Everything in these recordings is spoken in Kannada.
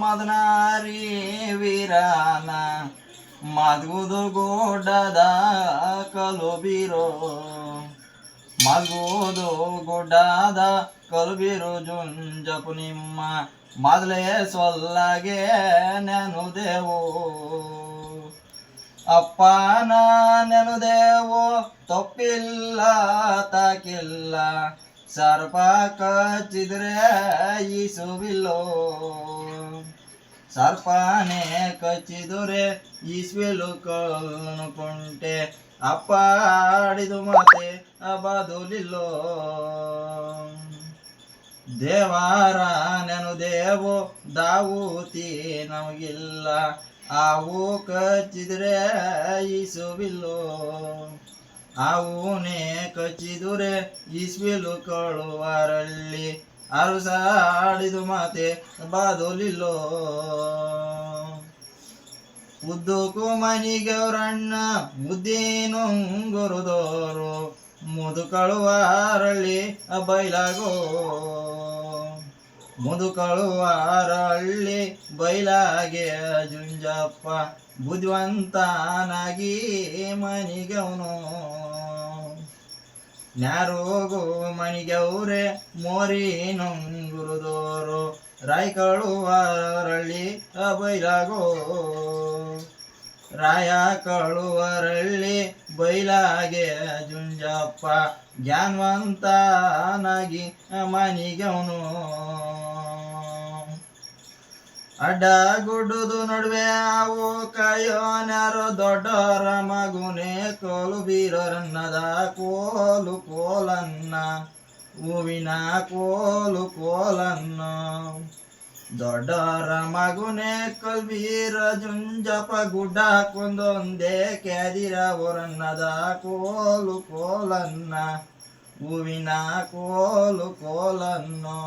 ಮದನಾರಿ ವೀರಾನ ಮಗುದು ಗುಡ್ಡದ ಕಲು ಬೀರೋ ಮಗುದು ಗುಡ್ಡದ ಕಲು ಬೀರು ಜುಂಜಪು ನಿಮ್ಮ ಮೊದಲೇ ಸೊಲ್ಲಗೆ ನೆನುದೇವು. ಅಪ್ಪನ ನೆನುದೇವು, ತಪ್ಪಿಲ್ಲ ತಾಕಿಲ್ಲ ಸರ್ಪ ಕಚ್ಚಿದ್ರೆ ಈಸುವಿಲ್ಲೋ. ಸರ್ಪನೆ ಕಚ್ಚಿದರೆ ಈಸ್ವಿಲು ಕಳ್ಕೊಂಟೆ ಅಪ್ಪ ಆಡಿದು ಮತ್ತೆ ಅಬದುಲಿಲ್ಲೋ. ದೇವಾರ ನೆನು ದೇವು, ದಾವೂತಿ ನಮಗಿಲ್ಲ. ಆವು ಕಚ್ಚಿದ್ರೆ ಈಸುವಿಲ್ಲೋ. ಆವುನೇ ಕಚ್ಚಿದುರೆ ಇಸ್ವಿಲು ಕಳುವರಲ್ಲಿ ಅರುಸಾಡಿದು ಮಾತೆ ಬಾದೋಲಿಲ್ಲೋ. ಉದ್ದಕ್ಕೂ ಮನಿಗೌರಣ್ಣ ಮುದ್ದೇನು ಗುರುದೋರು. ಮುದುಕಳುವಾರಳ್ಳಿ ಬೈಲಾಗೋ. ಮುದುಕಳುವಾರಳ್ಳಿ ಬೈಲಾಗೆ ಜುಂಜಪ್ಪ ಬುದ್ಧಿವಂತನಾಗಿ ಮನಿಗವನು ನ್ಯಾರೋಗು ಮನಿಗೌರೆ ಮೋರಿ ಗುರುದೋರು ರಾಯ್ಕಳುವಾರಳ್ಳಿ ಬೈಲಾಗೋ. ರಾಯ ಕಳುವರಳ್ಳಿ ಬೈಲಾಗೆ ಜುಂಜಪ್ಪ, ಜ್ಞಾನವಂತನಾಗಿ ಮನಿಗವನು ಅಡ್ಡ ಗುಡ್ಡುದು ನಡುವೆ ಅವು ಕಯೋನ್ಯಾರು ದೊಡ್ಡರ ಮಗುನೆ ಕೋಲು ಬೀರನ್ನದ ಕೋಲು ಕೋಲನ್ನ, ಹೂವಿನ ಕೋಲು ಕೋಲನ್ನ. ದೊಡ್ಡರ ಮಗುನೆ ಕಲ್ಬೀರ ಜುಂಜಪ ಗುಡ್ಡ ಕೊಂದೊಂದೇ ಕ್ಯಾದಿರ ಹೊರನ್ನದ ಕೋಲು ಕೋಲನ್ನ, ಹೂವಿನ ಕೋಲು ಕೋಲನ್ನು.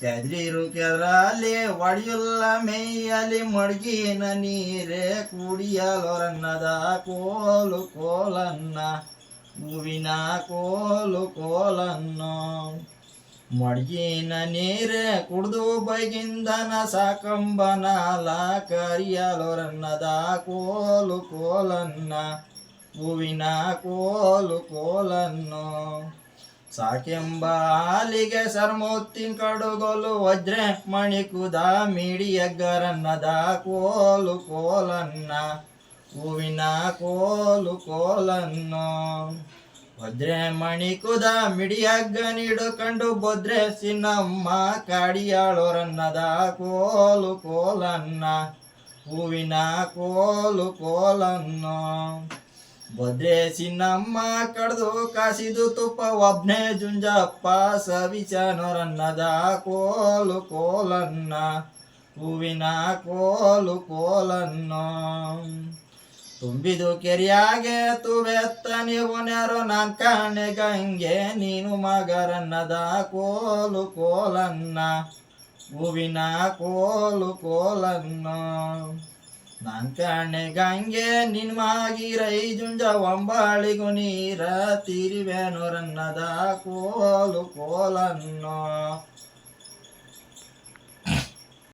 ಕೆದ್ರಿರು ಕೆದ್ರಲ್ಲಿ ಒಡೆಯುಲ್ಲ ಮೇಯಲ್ಲಿ ಮಡ್ಗಿನ ನೀರೇ ಕುಡಿಯಲೊರನ್ನದ ಕೋಲು ಕೋಲನ್ನ, ಹೂವಿನ ಕೋಲು ಕೋಲನ್ನು. ಮಡ್ಗಿನ ನೀರೇ ಕುಡ್ದು ಬೈಗಿಂದನ ಸಾಕಂಬನಾಲ ಕರಿಯಲೊರನ್ನದ ಕೋಲು ಕೋಲನ್ನ, ಹೂವಿನ ಕೋಲು ಕೋಲನ್ನು. ಸಾಕೆಂಬ ಹಾಲಿಗೆ ಸರ್ಮೋತ್ತಿನ ಕಡುಗೊಲು, ವಜ್ರೆ ಮಣಿಕುದ ಮಿಡಿಯಗ್ಗರನ್ನದ ಕೋಲು ಕೋಲನ್ನ, ಹೂವಿನ ಕೋಲು ಕೋಲನ್ನು. ವಜ್ರೆ ಮಣಿಕುದ ಮಿಡಿಯಗ್ಗ ನೀಡುಕೊಂಡು ಬೊದ್ರೆ ಸಿನ್ನಮ್ಮ ಕಾಡಿಯಾಳೋರನ್ನದ ಕೋಲು ಕೋಲನ್ನ ಹೂವಿನ ಕೋಲು ಕೋಲನ್ನು ಬದ್ರೆ ಸಿನ್ನಮ್ಮ ಕಡ್ದು ಕಾಸಿದು ತುಪ್ಪ ಒಬ್ನೇ ಜುಂಜಪ್ಪ ಸವಿಚನರನ್ನದ ಕೋಲು ಕೋಲನ್ನ ಹೂವಿನ ಕೋಲು ಕೋಲನ್ನು ತುಂಬಿದು ಕೆರಿಯಾಗೆ ತುವೆತ್ತ ನೀವು ನೆರು ನಾನ್ ಕಾಣೆ ಗಂಗೆ, ನೀನು ಮಗರನ್ನದ ಕೋಲು ಕೋಲನ್ನ, ಹೂವಿನ ಕೋಲು ಕೋಲನ್ನ. ನಾನ್ ಕಾಣೆ ಗಂಗೆ, ನಿನ್ ಮಾಗಿರೈ ಜುಂಜ ಒಂಬಾಳಿಗು ನೀರ ತಿರಿವೆನು ರನ್ನದ ಕೋಲು ಕೋಲನ್ನು.